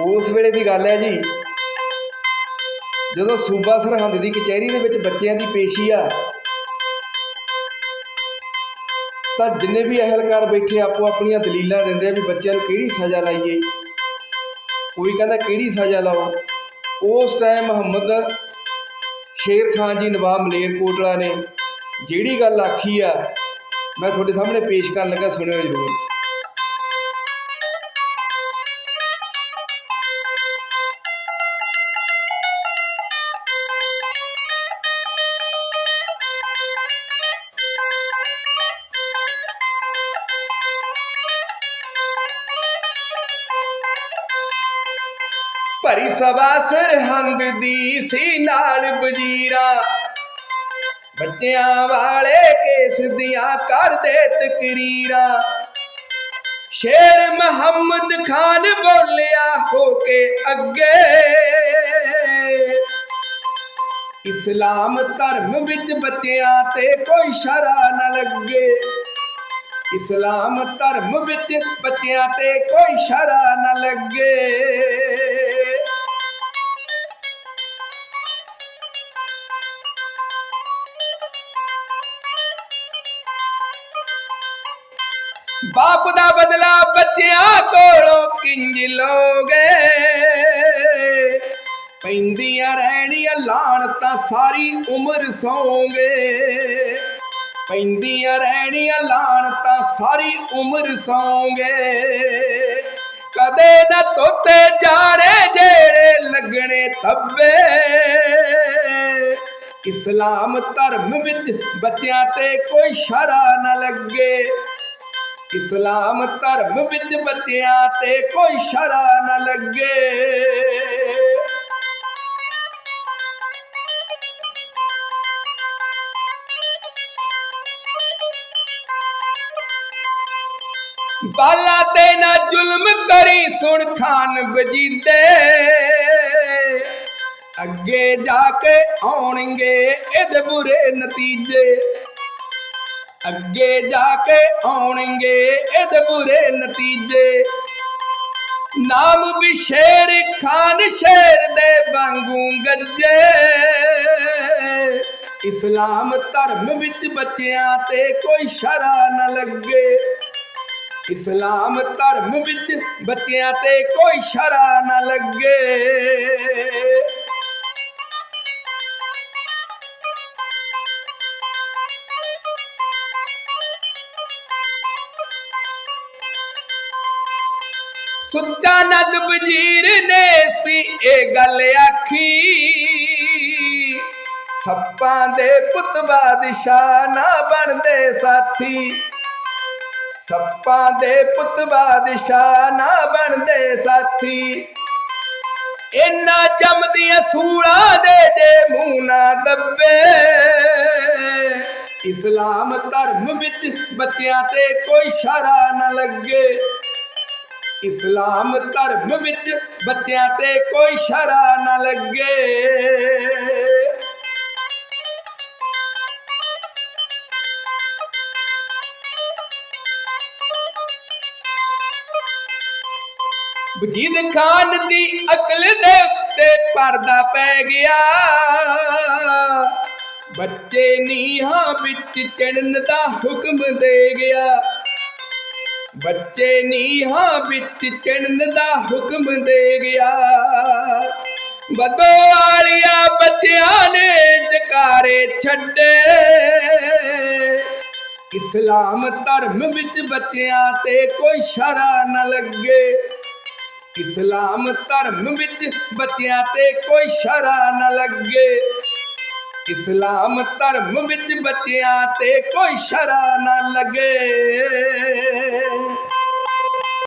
ਉਸ ਵੇਲੇ ਦੀ ਗੱਲ ਹੈ ਜੀ, ਜਦੋਂ ਸੂਬਾ ਸਰਹੰਦ ਦੀ ਕਚਹਿਰੀ ਦੇ ਵਿੱਚ ਬੱਚਿਆਂ ਦੀ ਪੇਸ਼ੀ ਆ, ਤਾਂ ਜਿੰਨੇ ਵੀ ਅਹਿਲਕਾਰ ਬੈਠੇ ਆਪੋ ਆਪਣੀਆਂ ਦਲੀਲਾਂ ਦਿੰਦੇ ਆ ਵੀ ਬੱਚਿਆਂ ਨੂੰ ਕਿਹੜੀ ਸਜ਼ਾ ਲਾਈਏ। ਕੋਈ ਕਹਿੰਦਾ ਕਿਹੜੀ ਸਜ਼ਾ ਲਾਓ ਉਸ ਟਾਈਮ ਮੁਹੰਮਦ ਸ਼ੇਰ ਖਾਨ ਜੀ, ਨਵਾਬ ਮਲੇਰਕੋਟਲਾ ਨੇ ਜਿਹੜੀ ਗੱਲ ਆਖੀ ਆ, ਮੈਂ ਤੁਹਾਡੇ ਸਾਹਮਣੇ ਪੇਸ਼ ਕਰਨ ਲੱਗਾ, ਸੁਣਿਓ ਜ਼ਰੂਰ। ਭਰੀ ਸਭਾ ਸਰਹੰਦ ਦੀ ਸੀ ਨਾਲ ਵਜ਼ੀਰਾਂ। ਬੱਚਿਆਂ ਵਾਲੇ ਕੇਸ ਦੀਆਂ ਕਰਦੇ ਤਕਰੀਰਾਂ। ਸ਼ੇਰ ਮੁਹੰਮਦ ਖਾਨ ਬੋਲਿਆ ਹੋ ਕੇ ਅੱਗੇ। ਇਸਲਾਮ ਧਰਮ ਵਿੱਚ ਬੱਚਿਆਂ ਤੇ ਕੋਈ ਸ਼ਰਾ ਨਾ ਲੱਗੇ। ਇਸਲਾਮ ਧਰਮ ਵਿੱਚ ਬੱਚਿਆਂ ਤੇ ਕੋਈ ਸ਼ਰਾ ਨਾ ਲੱਗੇ। ਬਾਪ ਦਾ ਬਦਲਾ ਬੱਚਿਆਂ ਕੋਲੋਂ ਕਿੰਜ ਲੋਗੇ? ਪੈਂਦੀਆਂ ਰਹਿਣੀਆਂ ਲਾਣ ਤਾਂ ਸਾਰੀ ਉਮਰ ਸੌਂਗੇ। ਪੈਂਦੀਆਂ ਰਹਿਣੀਆਂ ਲਾਣ ਤਾਂ ਸਾਰੀ ਉਮਰ ਸੌਂਗੇ। ਕਦੇ ਨਾ ਤੋਤੇ ਜਾਣੇ ਜਿਹੜੇ ਲੱਗਣੇ ਥੱਬੇ ਇਸਲਾਮ ਧਰਮ ਵਿੱਚ ਬੱਚਿਆਂ ਤੇ ਕੋਈ ਸ਼ਰਾ ਨਾ ਲੱਗੇ। ਇਸਲਾਮ ਧਰਮ ਵਿੱਚ ਬੱਚਿਆਂ ਤੇ ਕੋਈ ਸ਼ਰਾ ਨਾ ਲੱਗੇ। ਬਾਲਾ ਤੇ ਨਾ ਜ਼ੁਲਮ ਕਰੀ ਸੁਣ ਖਾਨ ਬਜੀਦੇ ਅੱਗੇ ਜਾ ਕੇ ਆਉਣਗੇ ਇਹਦੇ ਬੁਰੇ ਨਤੀਜੇ। ਅੱਗੇ ਜਾ ਕੇ ਆਉਣਗੇ ਇਹਦੇ ਬੁਰੇ ਨਤੀਜੇ। ਨਾਮ ਵੀ ਸ਼ੇਰ ਖਾਨ ਸ਼ੇਰ ਦੇ ਵਾਂਗੂ ਗੱਜੇ। ਇਸਲਾਮ ਧਰਮ ਵਿੱਚ ਬੱਚਿਆਂ ਤੇ ਕੋਈ ਸ਼ਰਾ ਨਾ ਲੱਗੇ। ਇਸਲਾਮ ਧਰਮ ਵਿੱਚ ਬੱਚਿਆਂ ਤੇ ਕੋਈ ਸ਼ਰਾ ਨਾ ਲੱਗੇ। ਸੁੱਚਾ ਨੰਦ ਵਜ਼ੀਰ ਨੇ ਸੀ ਇਹ ਗੱਲ ਆਖੀ। ਸੱਪਾਂ ਦੇ ਪੁੱਤ ਬਾਦਸ਼ਾਹ ਨਾ ਬਣਦੇ ਸਾਥੀ। ਸੱਪਾਂ ਦੇ ਪੁੱਤ ਬਾਦਸ਼ਾਹ ਨਾ ਬਣਦੇ ਸਾਥੀ। ਇਨਾ ਜੰਮਦੀਆਂ ਸੂਲਾਂ ਦੇ ਜੇ ਮੂੰਹ ਨਾ ਦੱਬੇ। ਇਸਲਾਮ ਧਰਮ ਵਿੱਚ ਬੱਚਿਆਂ ਤੇ ਕੋਈ ਸ਼ਰਾ ਨਾ ਲੱਗੇ। ਇਸਲਾਮ ਧਰਮ ਵਿੱਚ ਬੱਚਿਆਂ ਤੇ ਕੋਈ ਸ਼ਰਾ ਨਾ ਲੱਗੇ। ਵਜੀਦ ਖਾਨ ਦੀ ਅਕਲ ਦੇ ਉੱਤੇ ਪਰਦਾ ਪੈ ਗਿਆ। ਬੱਚੇ ਨੀਹਾਂ ਵਿੱਚ ਚੜਨ ਦਾ ਹੁਕਮ ਦੇ ਗਿਆ। ਬੱਚੇ ਨੀਹਾਂ ਵਿੱਚ ਚੜਨ ਦਾ ਹੁਕਮ ਦੇ ਗਿਆ। ਬਦੋ ਵਾਲਿਆ ਬੱਚਿਆਂ ਨੇ ਜਕਾਰੇ ਛੱਡੇ। ਇਸਲਾਮ ਧਰਮ ਵਿੱਚ ਬੱਚਿਆਂ ਤੇ ਕੋਈ ਸ਼ਰਾ ਨਾ ਲੱਗੇ। ਇਸਲਾਮ ਧਰਮ ਵਿੱਚ ਬੱਚਿਆਂ ਤੇ ਕੋਈ ਸ਼ਰਾ ਨਾ ਲੱਗੇ। ਇਸਲਾਮ ਧਰਮ ਵਿੱਚ ਬੱਚਿਆਂ ਤੇ ਕੋਈ ਸ਼ਰਾ ਨਾ ਲੱਗੇ।